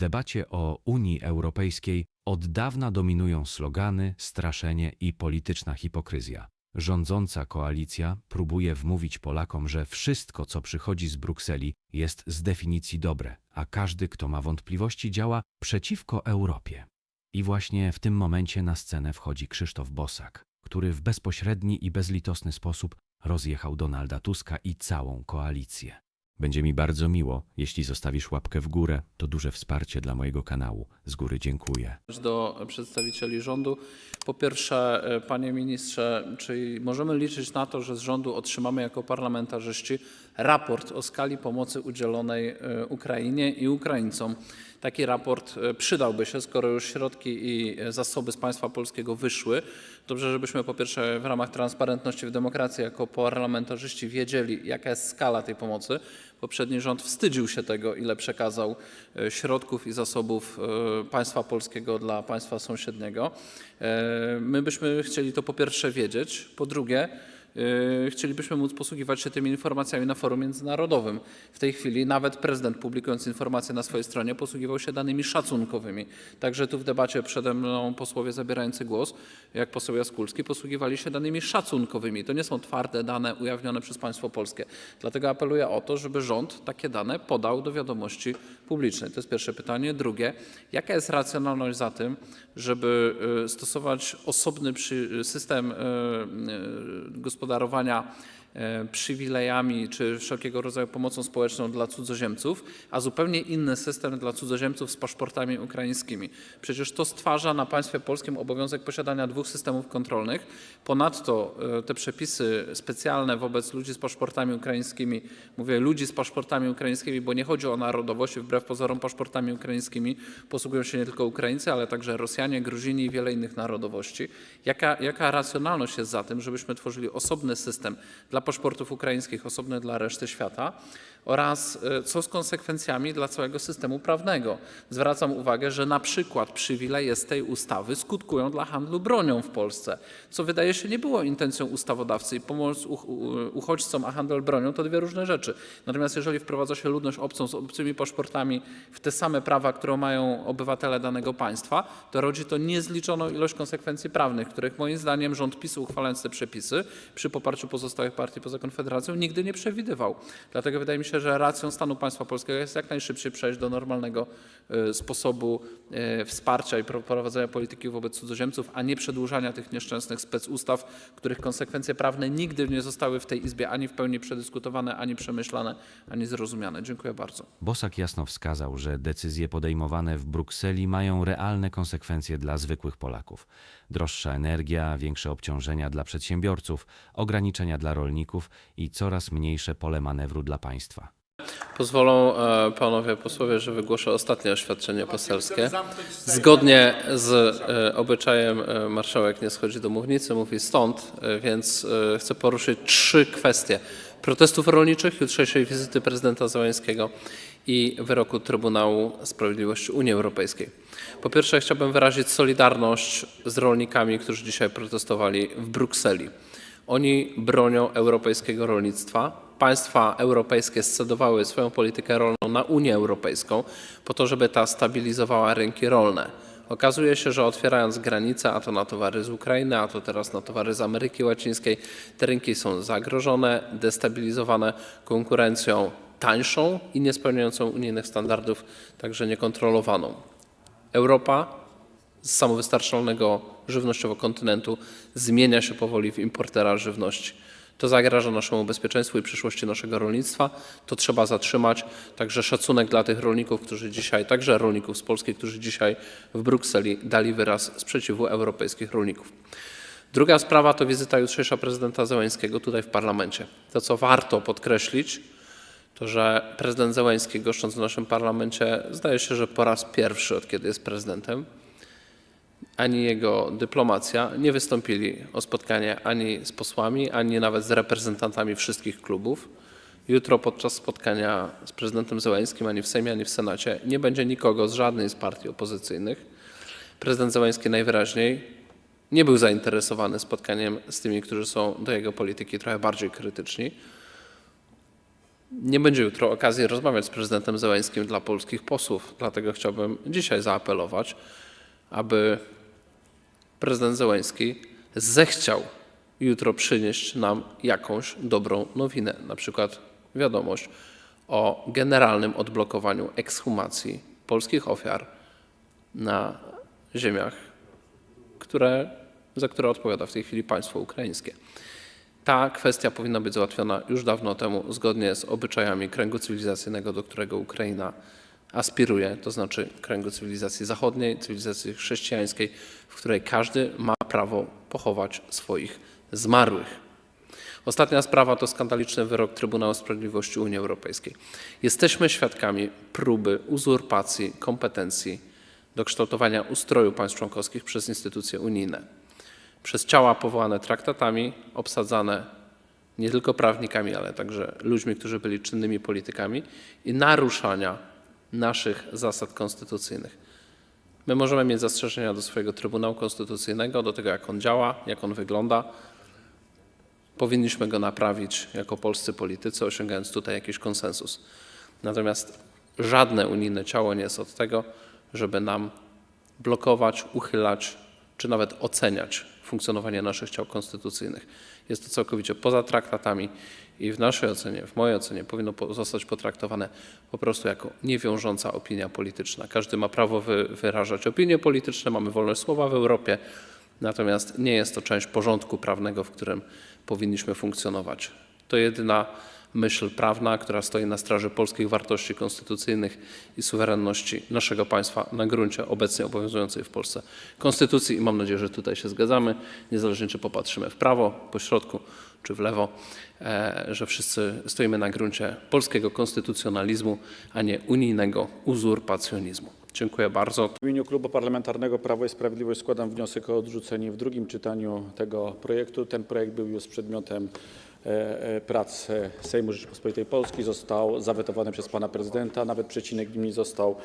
debacie o Unii Europejskiej od dawna dominują slogany, straszenie i polityczna hipokryzja. Rządząca koalicja próbuje wmówić Polakom, że wszystko, co przychodzi z Brukseli, jest z definicji dobre, a każdy, kto ma wątpliwości, działa przeciwko Europie. I właśnie w tym momencie na scenę wchodzi Krzysztof Bosak, który w bezpośredni i bezlitosny sposób rozjechał Donalda Tuska i całą koalicję. Będzie mi bardzo miło, jeśli zostawisz łapkę w górę. To duże wsparcie dla mojego kanału. Z góry dziękuję. do przedstawicieli rządu. Po pierwsze, e, panie ministrze, czy możemy liczyć na to, że z rządu otrzymamy jako parlamentarzyści raport o skali pomocy udzielonej e, Ukrainie i Ukraińcom? Taki raport e, przydałby się, skoro już środki i zasoby z państwa polskiego wyszły. Dobrze, żebyśmy po pierwsze w ramach transparentności w demokracji jako parlamentarzyści wiedzieli, jaka jest skala tej pomocy. Poprzedni rząd wstydził się tego, ile przekazał e, środków i zasobów e, państwa polskiego dla państwa sąsiedniego. E, My byśmy chcieli to po pierwsze wiedzieć, po drugie chcielibyśmy móc posługiwać się tymi informacjami na forum międzynarodowym. W tej chwili nawet prezydent publikując informacje na swojej stronie posługiwał się danymi szacunkowymi. Także tu w debacie przede mną posłowie zabierający głos, jak poseł Jaskulski, posługiwali się danymi szacunkowymi. To nie są twarde dane ujawnione przez państwo polskie. Dlatego apeluję o to, żeby rząd takie dane podał do wiadomości publicznej. To jest pierwsze pytanie. Drugie, jaka jest racjonalność za tym, żeby y, stosować osobny system y, y, gospodarowania przywilejami czy wszelkiego rodzaju pomocą społeczną dla cudzoziemców, a zupełnie inny system dla cudzoziemców z paszportami ukraińskimi. Przecież to stwarza na państwie polskim obowiązek posiadania dwóch systemów kontrolnych. Ponadto e, te przepisy specjalne wobec ludzi z paszportami ukraińskimi, mówię ludzi z paszportami ukraińskimi, bo nie chodzi o narodowość, wbrew pozorom paszportami ukraińskimi posługują się nie tylko Ukraińcy, ale także Rosjanie, Gruzini i wiele innych narodowości. Jaka, jaka racjonalność jest za tym, żebyśmy tworzyli osobny system dla paszportów ukraińskich, osobny dla reszty świata oraz e, co z konsekwencjami dla całego systemu prawnego. Zwracam uwagę, że na przykład przywileje z tej ustawy skutkują dla handlu bronią w Polsce, co wydaje się nie było intencją ustawodawcy i pomoc uchodźcom, a handel bronią to dwie różne rzeczy. Natomiast jeżeli wprowadza się ludność obcą z obcymi paszportami w te same prawa, które mają obywatele danego państwa, to rodzi to niezliczoną ilość konsekwencji prawnych, których moim zdaniem rząd PiSu uchwalając te przepisy przy poparciu pozostałych partii poza Konfederacją nigdy nie przewidywał. Dlatego wydaje mi się, że racją stanu państwa polskiego jest jak najszybciej przejść do normalnego e, sposobu e, wsparcia i pro- prowadzenia polityki wobec cudzoziemców, a nie przedłużania tych nieszczęsnych specustaw, których konsekwencje prawne nigdy nie zostały w tej Izbie ani w pełni przedyskutowane, ani przemyślane, ani zrozumiane. Dziękuję bardzo. Bosak jasno wskazał, że decyzje podejmowane w Brukseli mają realne konsekwencje dla zwykłych Polaków. Droższa energia, większe obciążenia dla przedsiębiorców, ograniczenia dla rolników i coraz mniejsze pole manewru dla państwa. Pozwolą e, panowie posłowie, że wygłoszę ostatnie oświadczenie poselskie. Zgodnie z e, obyczajem e, marszałek nie schodzi do mównicy, mówi stąd, więc chcę poruszyć trzy kwestie. Protestów rolniczych, jutrzejszej wizyty prezydenta Załęskiego i wyroku Trybunału Sprawiedliwości Unii Europejskiej. Po pierwsze chciałbym wyrazić solidarność z rolnikami, którzy dzisiaj protestowali w Brukseli. Oni bronią europejskiego rolnictwa. Państwa europejskie scedowały swoją politykę rolną na Unię Europejską po to, żeby ta stabilizowała rynki rolne. Okazuje się, że otwierając granice, a to na towary z Ukrainy, a to teraz na towary z Ameryki Łacińskiej, te rynki są zagrożone, destabilizowane konkurencją tańszą i niespełniającą unijnych standardów, także niekontrolowaną. Europa z samowystarczalnego żywnościowo kontynentu zmienia się powoli w importera żywności. To zagraża naszemu bezpieczeństwu i przyszłości naszego rolnictwa. To trzeba zatrzymać. Także szacunek dla tych rolników, którzy dzisiaj, także rolników z Polski, którzy dzisiaj w Brukseli dali wyraz sprzeciwu europejskich rolników. Druga sprawa to wizyta jutrzejsza prezydenta Zełańskiego tutaj w parlamencie. To, co warto podkreślić, to że prezydent Zełański goszcząc w naszym parlamencie, zdaje się, że po raz pierwszy od kiedy jest prezydentem, ani jego dyplomacja nie wystąpili o spotkanie ani z posłami, ani nawet z reprezentantami wszystkich klubów. Jutro podczas spotkania z prezydentem Zełańskim ani w Sejmie, ani w Senacie nie będzie nikogo z żadnej z partii opozycyjnych. Prezydent Zełański najwyraźniej nie był zainteresowany spotkaniem z tymi, którzy są do jego polityki trochę bardziej krytyczni. Nie będzie jutro okazji rozmawiać z prezydentem Zełańskim dla polskich posłów, dlatego chciałbym dzisiaj zaapelować, aby prezydent Zełański zechciał jutro przynieść nam jakąś dobrą nowinę, na przykład wiadomość o generalnym odblokowaniu ekshumacji polskich ofiar na ziemiach, które, za które odpowiada w tej chwili państwo ukraińskie. Ta kwestia powinna być załatwiona już dawno temu, zgodnie z obyczajami kręgu cywilizacyjnego, do którego Ukraina aspiruje, to znaczy kręgu cywilizacji zachodniej, cywilizacji chrześcijańskiej, w której każdy ma prawo pochować swoich zmarłych. Ostatnia sprawa to skandaliczny wyrok Trybunału Sprawiedliwości Unii Europejskiej. Jesteśmy świadkami próby uzurpacji kompetencji do kształtowania ustroju państw członkowskich przez instytucje unijne przez ciała powołane traktatami, obsadzane nie tylko prawnikami, ale także ludźmi, którzy byli czynnymi politykami i naruszania naszych zasad konstytucyjnych. My możemy mieć zastrzeżenia do swojego Trybunału Konstytucyjnego, do tego, jak on działa, jak on wygląda. Powinniśmy go naprawić jako polscy politycy, osiągając tutaj jakiś konsensus. Natomiast żadne unijne ciało nie jest od tego, żeby nam blokować, uchylać czy nawet oceniać funkcjonowanie naszych ciał konstytucyjnych. Jest to całkowicie poza traktatami i w naszej ocenie, w mojej ocenie powinno po- zostać potraktowane po prostu jako niewiążąca opinia polityczna. Każdy ma prawo wy, wyrażać opinie polityczne, mamy wolność słowa w Europie, natomiast nie jest to część porządku prawnego, w którym powinniśmy funkcjonować. To jedyna myśl prawna, która stoi na straży polskich wartości konstytucyjnych i suwerenności naszego państwa na gruncie obecnie obowiązującej w Polsce konstytucji i mam nadzieję, że tutaj się zgadzamy, niezależnie czy popatrzymy w prawo, po środku czy w lewo, e, że wszyscy stoimy na gruncie polskiego konstytucjonalizmu, a nie unijnego uzurpacjonizmu. Dziękuję bardzo. W imieniu Klubu Parlamentarnego Prawo i Sprawiedliwość składam wniosek o odrzucenie w drugim czytaniu tego projektu. Ten projekt był już przedmiotem prac e, Sejmu Rzeczypospolitej Polskiej, został zawetowany przez pana prezydenta, nawet przecinek w nim nie został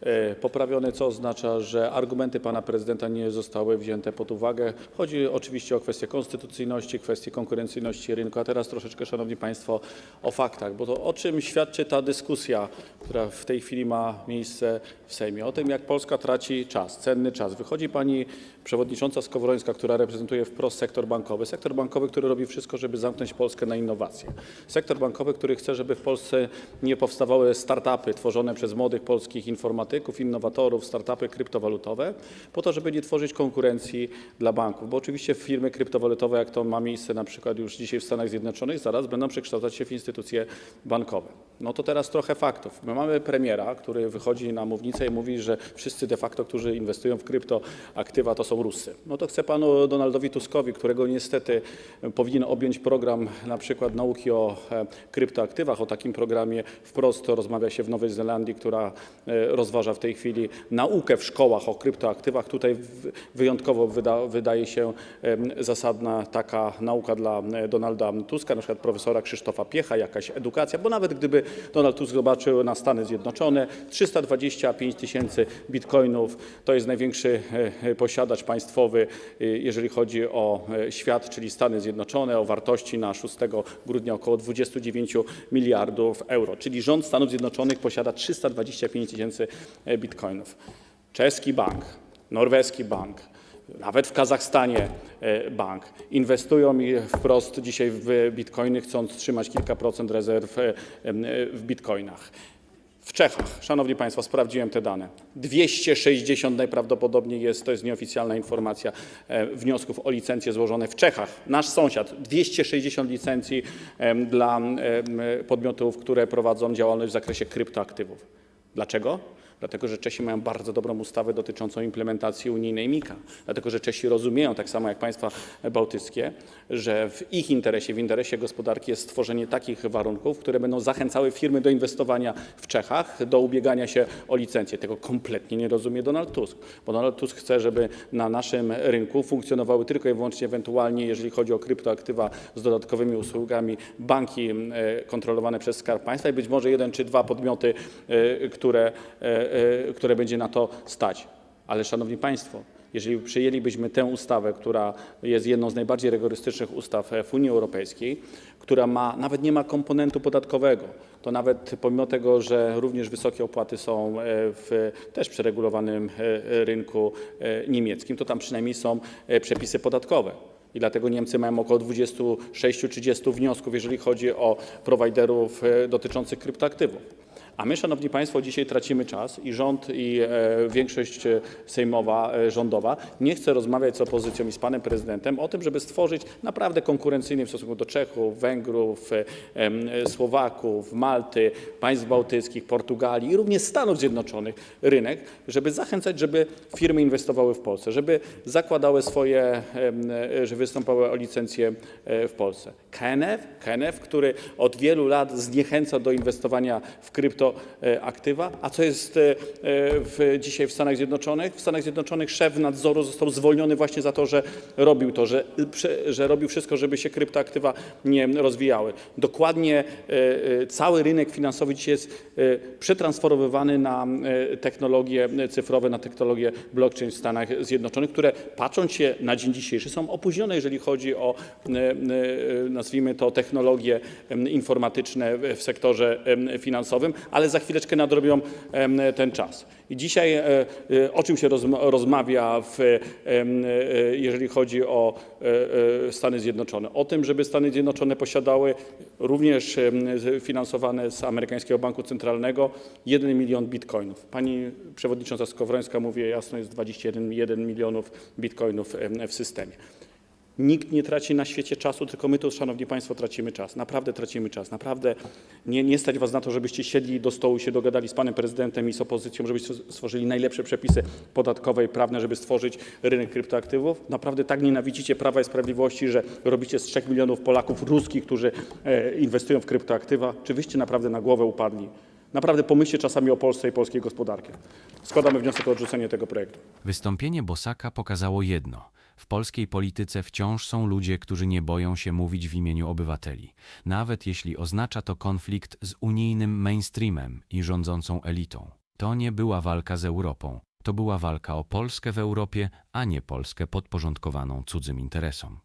e, poprawiony, co oznacza, że argumenty pana prezydenta nie zostały wzięte pod uwagę. Chodzi oczywiście o kwestię konstytucyjności, kwestię konkurencyjności rynku, a teraz troszeczkę, szanowni państwo, o faktach, bo to o czym świadczy ta dyskusja, która w tej chwili ma miejsce w Sejmie, o tym, jak Polska traci czas, cenny czas. Wychodzi pani przewodnicząca Skowrońska, która reprezentuje wprost sektor bankowy, sektor bankowy, który robi wszystko, żeby zamknąć Polskę na innowacje. Sektor bankowy, który chce, żeby w Polsce nie powstawały startupy tworzone przez młodych polskich informatyków, innowatorów, startupy kryptowalutowe, po to, żeby nie tworzyć konkurencji dla banków, bo oczywiście firmy kryptowalutowe, jak to ma miejsce na przykład już dzisiaj w Stanach Zjednoczonych, zaraz będą przekształcać się w instytucje bankowe. No to teraz trochę faktów. My mamy premiera, który wychodzi na mównicę i mówi, że wszyscy de facto, którzy inwestują w kryptoaktywa, to są No to chcę panu Donaldowi Tuskowi, którego niestety powinien objąć program na przykład nauki o e, kryptoaktywach. O takim programie wprost rozmawia się w Nowej Zelandii, która e, rozważa w tej chwili naukę w szkołach o kryptoaktywach. Tutaj wyjątkowo wyda, wydaje się zasadna taka nauka dla e, Donalda Tuska, na przykład profesora Krzysztofa Piecha, jakaś edukacja, bo nawet gdyby Donald Tusk zobaczył na Stany Zjednoczone, 325 tysięcy bitcoinów to jest największy e, państwowy, e, jeżeli chodzi o e, świat, czyli Stany Zjednoczone, o wartości na 6 grudnia około 29 miliardów euro, czyli rząd Stanów Zjednoczonych posiada 325 tysięcy e, bitcoinów. Czeski bank, norweski bank, nawet w Kazachstanie e, bank inwestują wprost dzisiaj w bitcoiny, chcąc trzymać kilka procent rezerw e, w bitcoinach. W Czechach, szanowni państwo, sprawdziłem te dane. 260 najprawdopodobniej jest, to jest nieoficjalna informacja, e, wniosków o licencje złożone w Czechach. Nasz sąsiad, 260 licencji dla podmiotów, które prowadzą działalność w zakresie kryptoaktywów. Dlaczego? Dlatego, że Czesi mają bardzo dobrą ustawę dotyczącą implementacji unijnej MiKA. Dlatego, że Czesi rozumieją, tak samo jak państwa bałtyckie, że w ich interesie, w interesie gospodarki jest stworzenie takich warunków, które będą zachęcały firmy do inwestowania w Czechach, do ubiegania się o licencję. Tego kompletnie nie rozumie Donald Tusk, bo Donald Tusk chce, żeby na naszym rynku funkcjonowały tylko i wyłącznie ewentualnie, jeżeli chodzi o kryptoaktywa z dodatkowymi usługami, banki e, kontrolowane przez Skarb Państwa i być może jeden czy dwa podmioty, e, które, e, które będzie na to stać. Ale szanowni państwo, jeżeli przyjęlibyśmy tę ustawę, która jest jedną z najbardziej rygorystycznych ustaw w Unii Europejskiej, która nawet nie ma komponentu podatkowego, to nawet pomimo tego, że również wysokie opłaty są e, w też przeregulowanym e, rynku e, niemieckim, to tam przynajmniej są e, przepisy podatkowe. I dlatego Niemcy mają około 26-30 wniosków, jeżeli chodzi o prowajderów e, dotyczących kryptoaktywów. A my, Szanowni Państwo, dzisiaj tracimy czas i rząd, i e, większość e, sejmowa, e, rządowa nie chce rozmawiać z opozycją i z panem prezydentem o tym, żeby stworzyć naprawdę konkurencyjny w stosunku do Czechów, Węgrów, Słowaków, Malty, państw bałtyckich, Portugalii i również Stanów Zjednoczonych rynek, żeby zachęcać, żeby firmy inwestowały w Polsce, żeby zakładały swoje, że występowały o licencję e, w Polsce. KNF, KNF, który od wielu lat zniechęca do inwestowania w kryptoaktywa, a co jest e, dzisiaj w Stanach Zjednoczonych? W Stanach Zjednoczonych szef nadzoru został zwolniony właśnie za to, że robił to, że, robił wszystko, żeby się kryptoaktywa nie rozwijały. Dokładnie e, e, cały rynek finansowy dzisiaj jest e, przetransformowany na e, technologie cyfrowe, na technologie blockchain w Stanach Zjednoczonych, które patrząc się na dzień dzisiejszy są opóźnione, jeżeli chodzi o, e, e, nazwijmy to, technologie informatyczne w sektorze finansowym, ale za chwileczkę nadrobią ten czas. I dzisiaj e, e, o czym się rozma- rozmawia, e, jeżeli chodzi o Stany Zjednoczone? O tym, żeby Stany Zjednoczone posiadały również finansowane z amerykańskiego banku centralnego 1 milion bitcoinów. Pani przewodnicząca Skowrońska mówi jasno, jest 21 1 milionów bitcoinów w systemie. Nikt nie traci na świecie czasu, tylko my tu, szanowni państwo, tracimy czas. Naprawdę tracimy czas. Naprawdę nie, nie stać was na to, żebyście siedli do stołu i się dogadali z panem prezydentem i z opozycją, żebyście stworzyli najlepsze przepisy podatkowe i prawne, żeby stworzyć rynek kryptoaktywów. Naprawdę tak nienawidzicie Prawa i Sprawiedliwości, że robicie z 3 milionów Polaków ruskich, którzy e, inwestują w kryptoaktywa. Czy wyście naprawdę na głowę upadli? Naprawdę pomyślcie czasami o Polsce i polskiej gospodarce. Składamy wniosek o odrzucenie tego projektu. Wystąpienie Bosaka pokazało jedno. W polskiej polityce wciąż są ludzie, którzy nie boją się mówić w imieniu obywateli, nawet jeśli oznacza to konflikt z unijnym mainstreamem i rządzącą elitą. To nie była walka z Europą, to była walka o Polskę w Europie, a nie Polskę podporządkowaną cudzym interesom.